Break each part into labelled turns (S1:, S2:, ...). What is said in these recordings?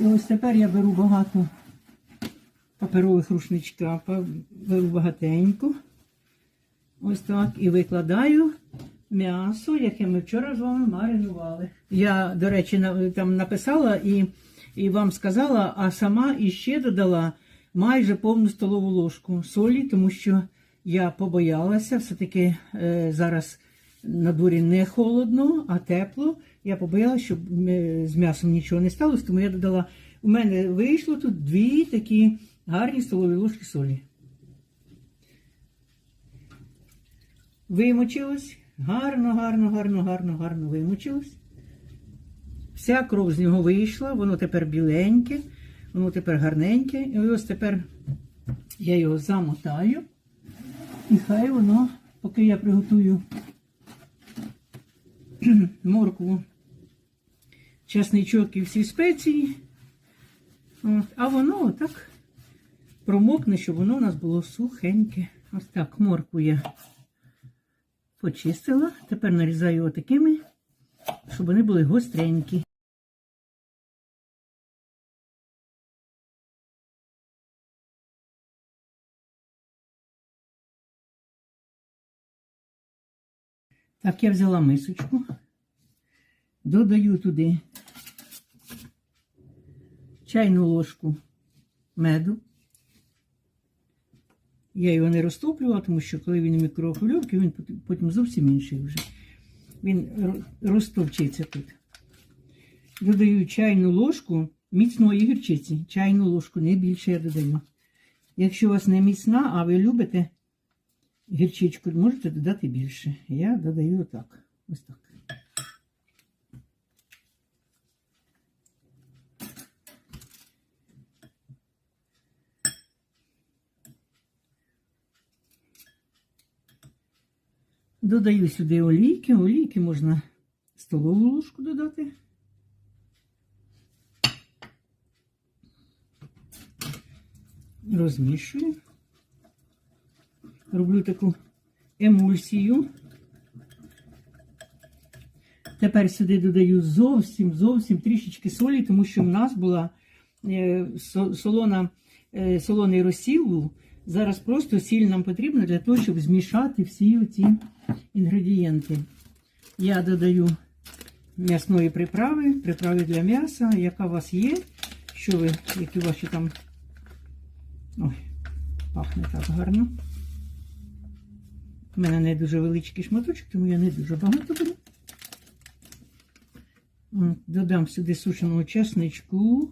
S1: І ось тепер я беру багато паперових рушничка, беру багатенько. Ось так. І викладаю м'ясо, яке ми вчора з вами маринували. Я, до речі, там написала і, і вам сказала, а сама іще додала майже повну столову ложку солі, тому що я побоялася, все-таки е, зараз на дворі не холодно, а тепло. Я побоялася, щоб з м'ясом нічого не сталося, тому я додала. У мене вийшло тут дві такі гарні столові ложки солі. Вимочилось. Гарно, гарно, гарно, гарно, гарно вимочилось. Вся кров з нього вийшла, воно тепер біленьке, воно тепер гарненьке. І ось тепер я його замотаю. І хай воно, поки я приготую моркву, часничок і всі спеції. А воно отак промокне, щоб воно у нас було сухеньке. Ось так, моркву я почистила. Тепер нарізаю отакими, щоб вони були гостренькі. Так, я взяла мисочку, додаю туди чайну ложку меду. Я його не розтоплювала, тому що коли він у мікрохвильовці, він потім- зовсім інший вже. Він ро- розтовчиться тут. Додаю чайну ложку міцної гірчиці. Чайну ложку, не більше я додаю. Якщо у вас не міцна, а ви любите гірчичку, можете додати більше. Я додаю отак. Ось так. Додаю сюди олійки. Олійки можна столову ложку додати. Розмішую. Роблю таку емульсію. Тепер сюди додаю зовсім зовсім трішечки солі, тому що в нас була е, солона, е, солоний розсіл. був. Зараз просто сіль нам потрібна для того, щоб змішати всі ці інгредієнти. Я додаю м'ясної приправи, приправи для м'яса, яка у вас є. Що ви, які ваші там. Ой, пахне так гарно. У мене не дуже величкий шматочок, тому я не дуже багато беру. Додам сюди сушеного чесничку.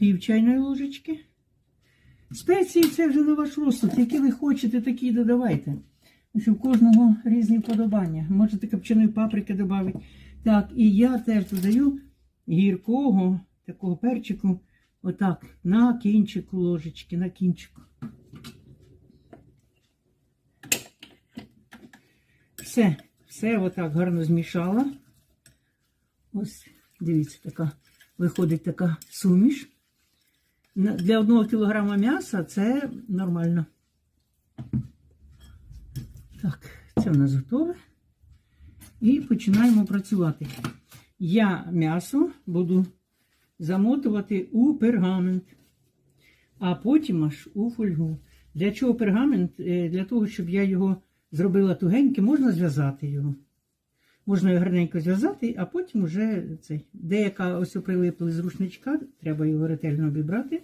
S1: Пів чайної ложечки. Спеції це вже на ваш розсуд. Які ви хочете, такі додавайте. В кожного різні вподобання. Можете копченої паприки додати. Так, і я теж додаю гіркого такого перчику. Отак, на кінчику ложечки, на кінчику. Все, все отак гарно змішала. Ось, дивіться, така виходить така суміш. Для одного кілограма м'яса це нормально. Так, це в нас готове. І починаємо працювати. Я м'ясо буду замотувати у пергамент, а потім аж у фольгу. Для чого пергамент? Е, Для того, щоб я його зробила тугеньким, можна зв'язати його. Можна його гарненько зв'язати, а потім вже цей. Деяка ось прилипли з рушничка, треба його ретельно обібрати.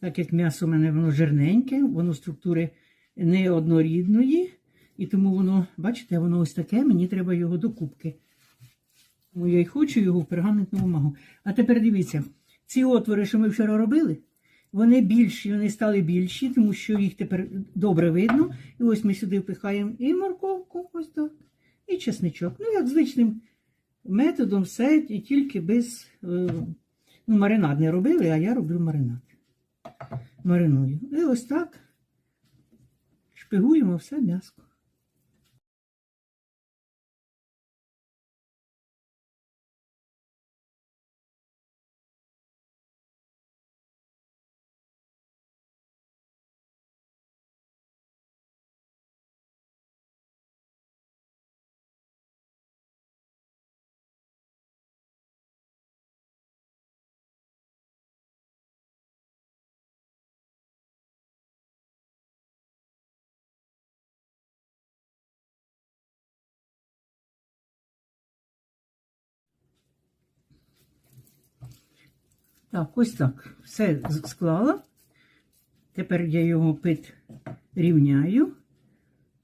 S1: Так як м'ясо у мене воно жирненьке, воно структури неоднорідної, і тому воно, бачите, воно ось таке, мені треба його до кубки. Тому я й хочу його в пергаментну бумагу. А тепер дивіться, ці отвори, що ми вчора робили, вони більші, вони стали більші, тому що їх тепер добре видно. І ось ми сюди впихаємо і морковку, ось так, і чесничок. Ну, як звичним методом, все, і тільки без е, ну, маринад не робили, а я роблю маринад. Мариную. І ось так шпигуємо все м'яско. Так, ось так. Все склала. Тепер я його пит рівняю,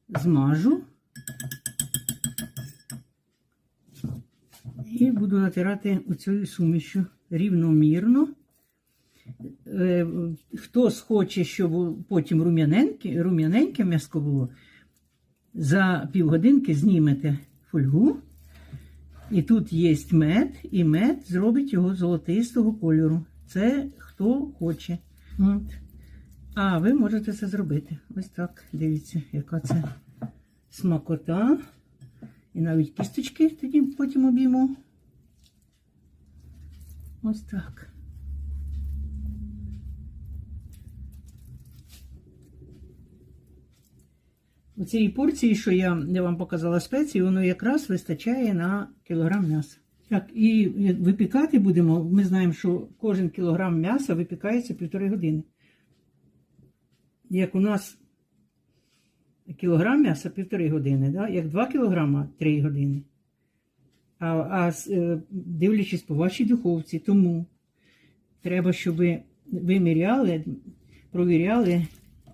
S1: змажу. І буду натирати оцею сумішю рівномірно. Е, Хто схоче, щоб потім рум'яненьке, рум'яненьке м'яско було, за півгодинки знімете фольгу. І тут є мед, і мед зробить його золотистого кольору. Це хто хоче. От. А ви можете це зробити. Ось так. Дивіться, яка це смакота. І навіть кісточки тоді потім обійму. Ось так. У цій порції, що я вам показала спеції, воно якраз вистачає на кілограм м'яса. Так, і випікати будемо. Ми знаємо, що кожен кілограм м'яса випікається півтори години. Як у нас кілограм м'яса півтори години, да? як 2 кілограма 3 години. А, а е, дивлячись по вашій духовці, тому треба, щоб ви міряли, провіряли,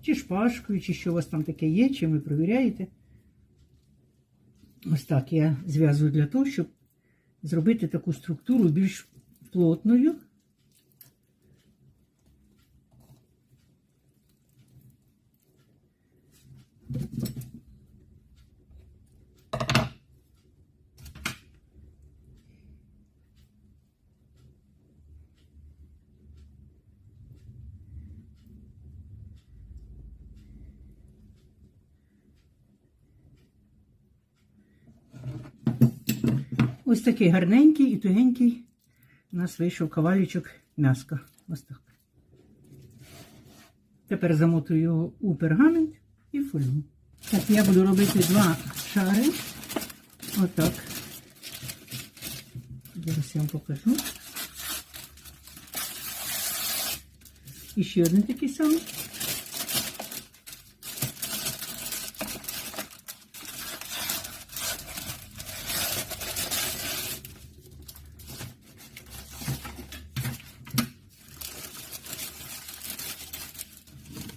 S1: чи шпажкою, чи що у вас там таке є, чим ви провіряєте. Ось так я зв'язую для того, щоб зробити таку структуру більш плотною. Ось такий гарненький і тугенький у нас вийшов кавалючок м'яска. Ось так. Тепер замотую його у пергамент і фольгу. Так, я буду робити два шари. Отак. Зараз я вам покажу. І ще один такий самий.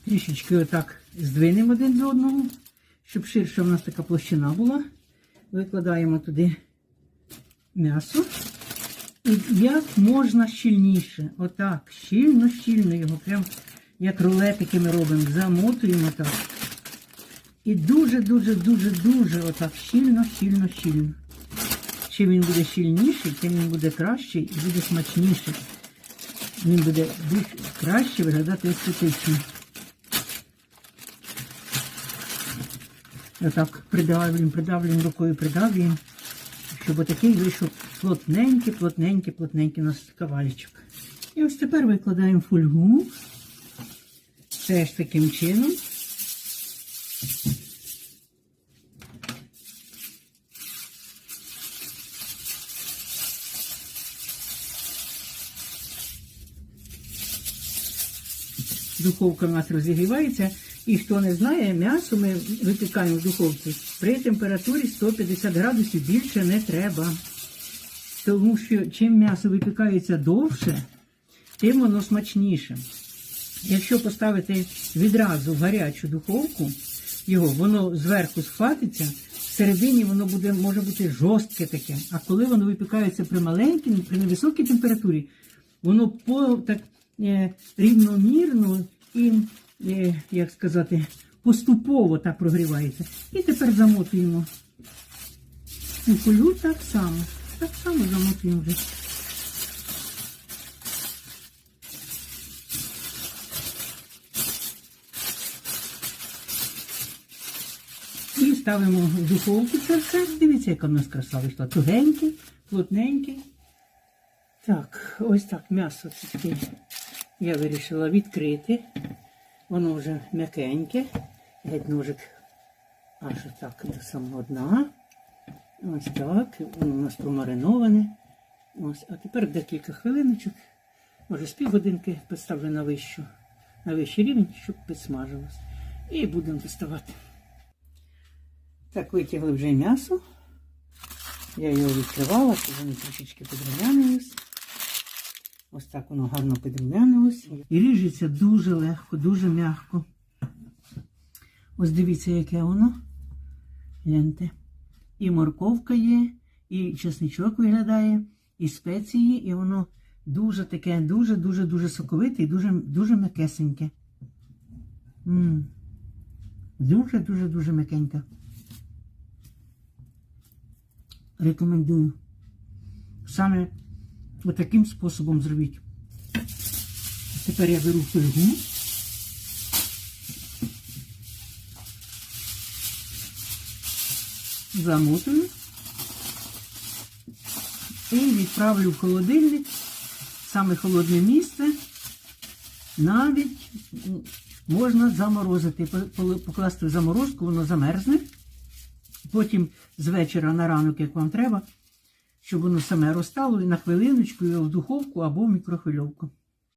S1: Трішечки отак здвинемо один до одного, щоб ширша в нас така площина була. Викладаємо туди м'ясо. І як можна щільніше. Отак, щільно, щільно його, прям як рулетики ми робимо, замотуємо так. І дуже-дуже, дуже, дуже отак щільно, щільно, щільно. Чим він буде щільніший, тим він буде кращий і буде смачніший. Він буде більш краще виглядати естетично. Отак придавлюємо, придавлюємо рукою, придавлюємо, щоб отакий вийшов плотненький, плотненький, плотненький у нас кавалічок. І ось тепер викладаємо фольгу. Теж таким чином. Духовка в нас розігрівається. І хто не знає, м'ясо ми випікаємо в духовці при температурі 150 градусів більше не треба. Тому що чим м'ясо випікається довше, тим воно смачніше. Якщо поставити відразу в гарячу духовку, його, воно зверху схватиться, всередині воно буде, може бути жорстке таке. А коли воно випікається при маленькій, при невисокій температурі, воно по, так, е, рівномірно і, як сказати, поступово так прогрівається. І тепер замотуємо фольгу так само. Так само замотуємо вже. І ставимо в духовку це все. Дивіться, яка в нас краса вийшла. Тугенький, плотненький. Так, ось так м'ясо я вирішила відкрити. Воно вже м'якеньке. Геть ножик аж так до самого дна. Ось так. Воно у нас промариноване. Ось. А тепер декілька хвилиночок, може з півгодинки поставлю на вищу, на вищий рівень, щоб підсмажилось. І будемо доставати. Так, витягли вже м'ясо. Я його відкривала, щоб воно трішечки підрумянилось. Ось так воно гарно підрумянилось. І ріжеться дуже легко, дуже м'яко. Ось дивіться, яке воно. Гляньте. І морковка є, і чесничок виглядає, і спеції, і воно дуже таке, дуже-дуже дуже соковите і дуже, дуже м'якесеньке. Дуже-дуже дуже м'якеньке. Рекомендую. Саме отаким способом зробіть. Тепер я беру фольгу. Замотую і відправлю в холодильник, саме холодне місце. Навіть можна заморозити, по- по- покласти в заморозку, воно замерзне. Потім з вечора на ранок, як вам треба, щоб воно саме розтало, і на хвилиночку його в духовку або в мікрохвильовку.